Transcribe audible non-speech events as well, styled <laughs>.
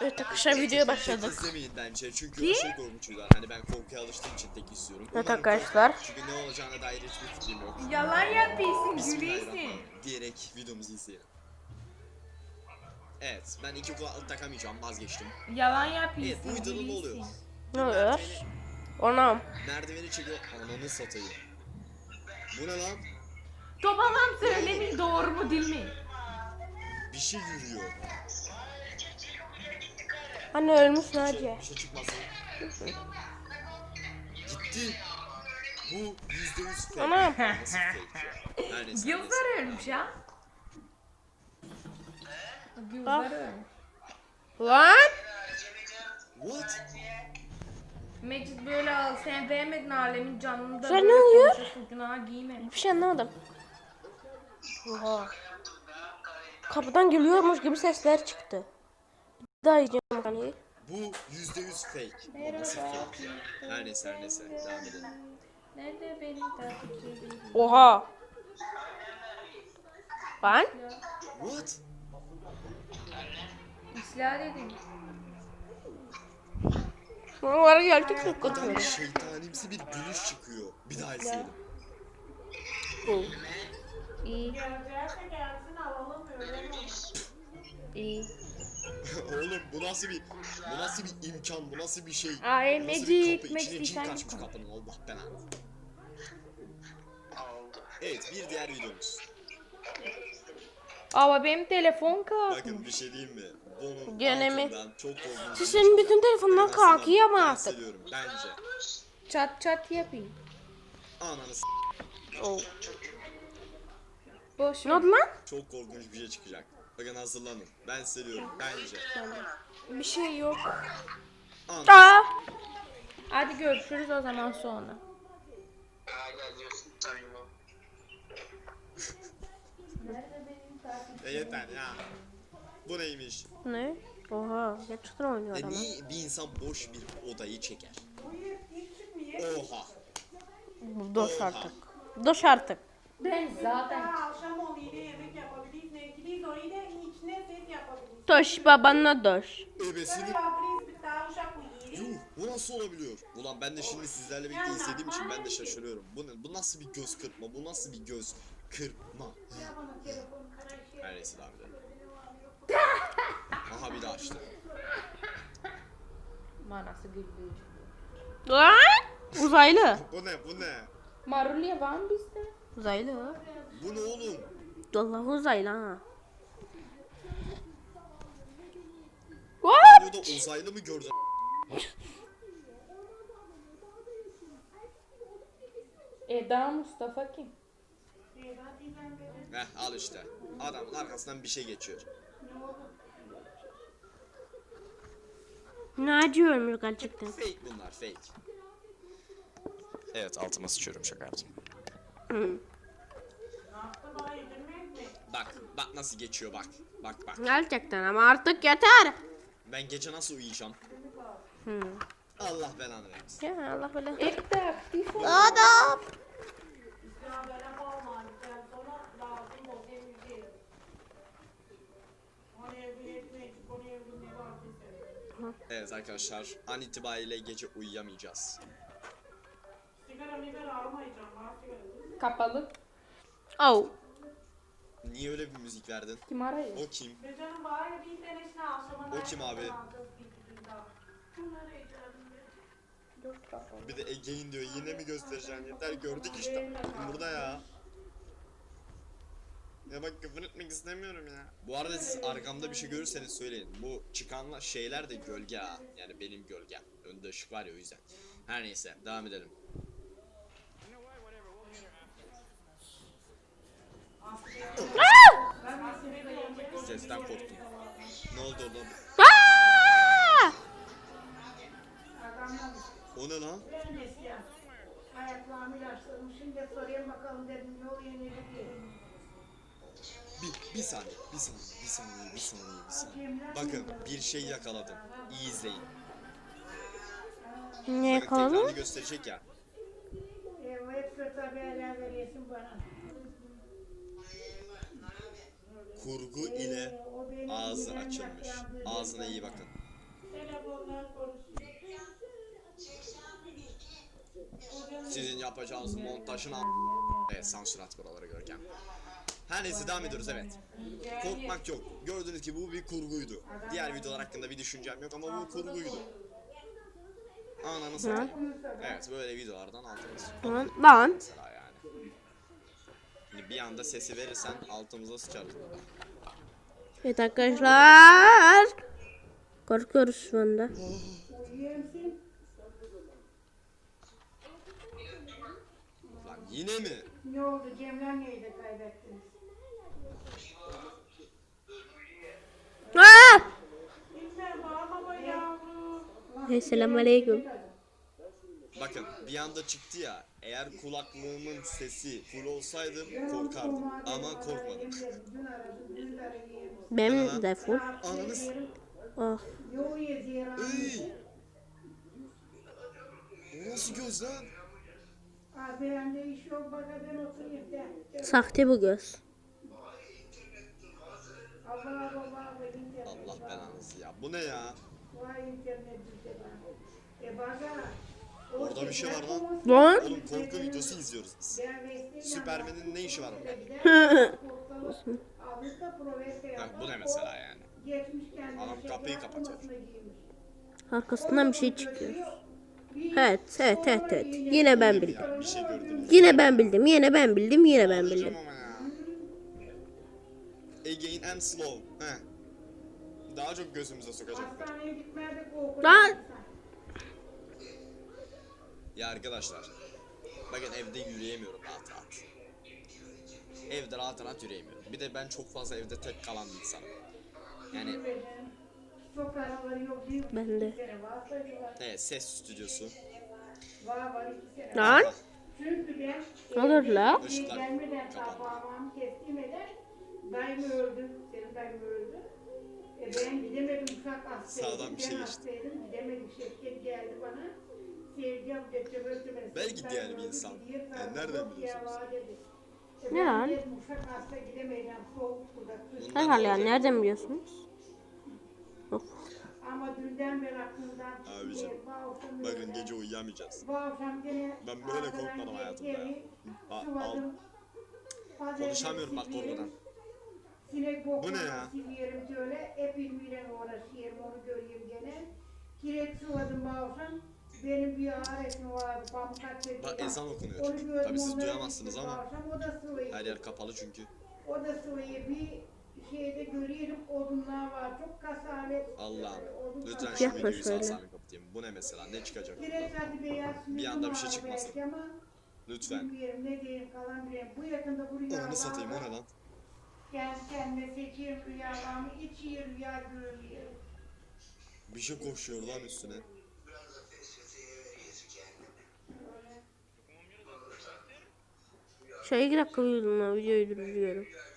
Evet arkadaşlar videoya Tek başladık. izlemeyin bence çünkü aşırı korkunçlar. Hani ben korkuya alıştığım için tek istiyorum. Evet Umarım arkadaşlar. Çünkü ne olacağına dair hiçbir fikrim yok. Yalan yapıyorsun. Bismillahirrahmanirrahim diyerek videomuzu izleyelim. Evet ben iki kulaklık takamayacağım vazgeçtim. Yalan Evet yapıyorsun, ne oluyor? Ne oluyor? Onam. Merdiveni çekiyor ananı satayım. Bu ne lan? Topalam söylemin doğru mu değil mi? Bir şey yürüyor. Anne ölmüş Naciye. Bir şey çıkmasın. Gitti. Bu yüzde yüz fake. Anam. Nasıl fake <laughs> ya? Neyse. Gülzar ölmüş ha. Gülzar ölmüş. Lan! What? Mecid böyle al, sen vermedin alemin canını da Sen böyle ne oluyor? Günaha giyme. Bir şey anlamadım. Oha. Kapıdan geliyormuş gibi sesler çıktı. Bir daha yiyeceğim hani. Bu yüzde yüz fake. Nasıl fake? Her neyse her neyse. Devam edelim. Nerede benim takipçilerim? Oha. Lan? What? İslah dedim. Bunlara gerçekten Buradan kötü. şeytanimsi bir gülüş çıkıyor. Bir daha izleyelim. İyi. İyi. <laughs> Oğlum bu nasıl bir bu nasıl bir imkan bu nasıl bir şey? Ay, Bu nasıl bir Mecid, kapı? İçine cin sen kaçmış kapının Allah belanı. Evet bir diğer videomuz. Ama benim telefon. Bakın bir şey diyeyim mi? Bunun Gene mi? altından çok. Siz senin bütün. En kalkıyor ama artık. Bence. Çat çat yapayım. Ananı s- Oh. Boş Ne ver. oldu lan? çok korkunç bir şey çıkacak. Bakın hazırlanın. Ben seviyorum bence. Bir şey yok. Ananı Aa! Hadi görüşürüz o zaman sonra. <laughs> E yeter ya. Bu neymiş? Ne? Oha. Gerçekten oynuyor E adam. niye bir insan boş bir odayı çeker? Oha. Doş artık. Doş artık. Ben zaten Akşam oluyor yine yemek yapabiliriz. Ne ikiliyiz orayı da içine ses Doş babanla doş. Ebesini... Yuh bu nasıl olabiliyor? Ulan ben de şimdi sizlerle birlikte izlediğim için ben de şaşırıyorum. Bu ne? Bu nasıl bir göz kırpma? Bu nasıl bir göz kırpma? Her neyse devam edelim. <laughs> Aha bir daha açtı. manası güldü. Lan! Uzaylı. Bu ne? Bu ne? Marulya var mı bizde? Uzaylı. Bu ne oğlum? Allah uzaylı ha. Burada uzaylı mı gördün? Eda Mustafa kim? Heh al işte. Adamın arkasından bir şey geçiyor. Naci ölmüş gerçekten. Fake bunlar fake. Evet altıma sıçıyorum şaka yaptım. Bak bak nasıl geçiyor bak. Bak bak. Gerçekten ama artık yeter. Ben gece nasıl uyuyacağım? Hmm. Allah belanı versin. Ya Allah aktif ol. Adam. Evet arkadaşlar an itibariyle gece uyuyamayacağız. Kapalı. Oh. Niye öyle bir müzik verdin? Kim arıyor? O kim? O kim abi? Bir de Ege'in diyor yine mi göstereceğim yeter gördük işte. Burada ya. Ya bak küfür etmek istemiyorum ya. Bu arada siz arkamda bir şey görürseniz söyleyin. Bu çıkan şeyler de gölge ha. Yani benim gölgem. Önde ışık var ya o yüzden. Her neyse devam edelim. Sesten korktum. Ne oldu oğlum? O ne lan? Ayaklarımı ilaçladım. Şimdi sorayım bakalım dedim ne oluyor ne diyor. Bir, bir saniye, bir saniye, bir saniye, bir saniye, bir saniye. Bakın bir şey yakaladım. İyi izleyin. Ne Bakın tekrarını yakaladın? gösterecek ya. E, kötü haberler veriyorsun bana. Kurgu ile O benim ağzı açılmış. Ağzına iyi bakın. Sizin yapacağınız montajın a- Evet sansür at buraları Görkem. Her neyse devam ediyoruz evet. Korkmak yok. Gördüğünüz gibi bu bir kurguydu. Diğer videolar hakkında bir düşüncem yok ama bu kurguydu. Ananı satayım. Evet böyle videolardan altımız. Lan. Lan. Mesela. Şimdi bir anda sesi verirsen altımıza sıçarız. Evet arkadaşlar. Korkuyoruz şu anda. Lan yine mi? Ne oldu? Cemler neydi kaybettiniz? Aa! Hey, selamünaleyküm. Bakın bir anda çıktı ya. Eğer kulaklığımın sesi full olsaydı korkardım. Ama korkmadım. Aradım, dün de. Benim full. Ananı s- Oh. Ey! O nasıl göz lan? Sahte bu göz. Allah belanızı ya. Bu ne ya? Bir şey var lan. Lan. Oğlum korku videosu izliyoruz biz. Süpermen'in ne işi var orada? Ha, bu ne mesela yani? Adam kapıyı kapatıyor. Arkasından bir şey çıkıyor. Evet, evet, evet, evet. Yine ben bildim. Bir şey gördünüz. Yine ben bildim. Yine ben bildim. Yine ben bildim. Again and slow. He. Daha çok gözümüze sokacak. Hastaneye gitmedik o Lan. Ya arkadaşlar. Bakın evde yürüyemiyorum rahat rahat. Evde rahat rahat yürüyemiyorum. Bir de ben çok fazla evde tek kalan bir insanım. Yani Ben de. evet ses stüdyosu. Var var iki sene. Lan. Ben Olur la. Işıklar dayım öldü. Senin dayım öldü. E ben gidemedim uşak hastaydım. Sağdan bir şey geçti. Gidemedim Şevket geldi bana. Sevgi abla götürmedi. Belki diğer bir insan. Yani nereden biliyorsunuz? E Ne lan? Herhalde ya. Nereden biliyorsunuz? Of. Ama dünden beri aklımdan. Abicim, Bakın gece uyuyamayacağız. Ben böyle korkmadım hayatımda ya. Pazartesi Konuşamıyorum bak korkudan. Sinek Bu ne ya? Hep ilmiyle uğraşıyorum onu göreyim gene. Kireç sıvadım bu akşam. Benim bir ağır etmi vardı. Pamuk açacak. Bak ezan okunuyor. Onu gördüm, Tabii siz duyamazsınız ama O da sıvıydı. her yer kapalı çünkü. O da sıvıyı bir şeyde görüyorum odunlar var. Çok kasalet. Allah'ım. Odun Lütfen şu Yapma videoyu şöyle. sağ salim kapatayım. Bu ne mesela? Ne çıkacak? Kireç hadi beyaz Bir anda bir şey var çıkmasın. belki ama Lütfen. Bilmiyorum ne diyeyim kalan bileyim. Bu yakında bu rüyalarla Ananı satayım o ne lan? Kendi kendime seçiyorum rüyalarımı. İyi rüya görmüyorum. Bir şey koşuyor lan üstüne. İki dakika uyudum lan. Videoyu durduruyorum.